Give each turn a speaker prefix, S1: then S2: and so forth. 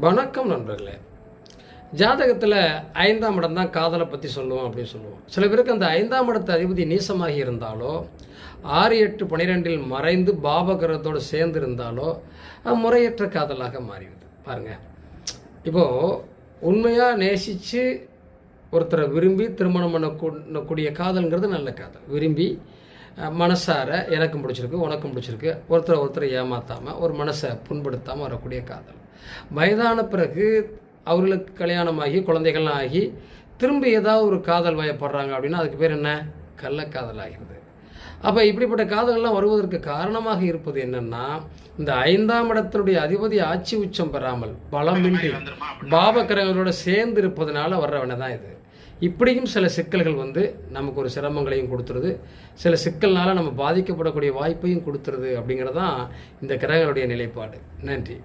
S1: வணக்கம் நண்பர்களே. ஜாதகத்தில் ஐந்தாம் இடம் தான் காதலை பற்றி சொல்லுவோம் அப்படின்னு சொல்லுவோம். சில பேருக்கு அந்த ஐந்தாம் இடத்து அதிபதி நீசமாகி இருந்தாலோ ஆறு எட்டு பனிரெண்டில் மறைந்து பாபகிரகத்தோடு சேர்ந்து இருந்தாலோ முறையற்ற காதலாக மாறிடுது பாருங்கள் இப்போது உண்மையாக நேசித்து ஒருத்தரை விரும்பி திருமணம் பண்ணக்கூடிய காதல்ங்கிறது நல்ல காதல். விரும்பி மனசார எனக்கும் பிடிச்சிருக்கு உனக்கும் பிடிச்சிருக்கு. ஒருத்தரை ஒருத்தரை ஏமாற்றாமல் ஒரு மனசை புண்படுத்தாமல் வரக்கூடிய காதல். வயதான பிறகு அவர்களுக்கு கல்யாணமாகி குழந்தைகள்லாம் ஆகி திரும்ப ஏதாவது ஒரு காதல் வயப்படுறாங்க அப்படின்னா அதுக்கு பேர் என்ன? கள்ளக்காதல் ஆகிறது. அப்போ இப்படிப்பட்ட காதல்கள்லாம் வருவதற்கு காரணமாக இருப்பது என்னன்னா இந்த ஐந்தாம் இடத்தினுடைய அதிபதி ஆட்சி உச்சம் பெறாமல் பலமின்றி பாபக்கிரகங்களோட சேர்ந்து இருப்பதனால வர்றவன தான் இது. இப்படியும் சில சிக்கல்கள் வந்து நமக்கு ஒரு சிரமங்களையும் கொடுத்துருது. சில சிக்கல்னால நம்ம பாதிக்கப்படக்கூடிய வாய்ப்பையும் கொடுத்துருது அப்படிங்கிறது தான் இந்த கிரகங்களுடைய நிலைப்பாடு. நன்றி.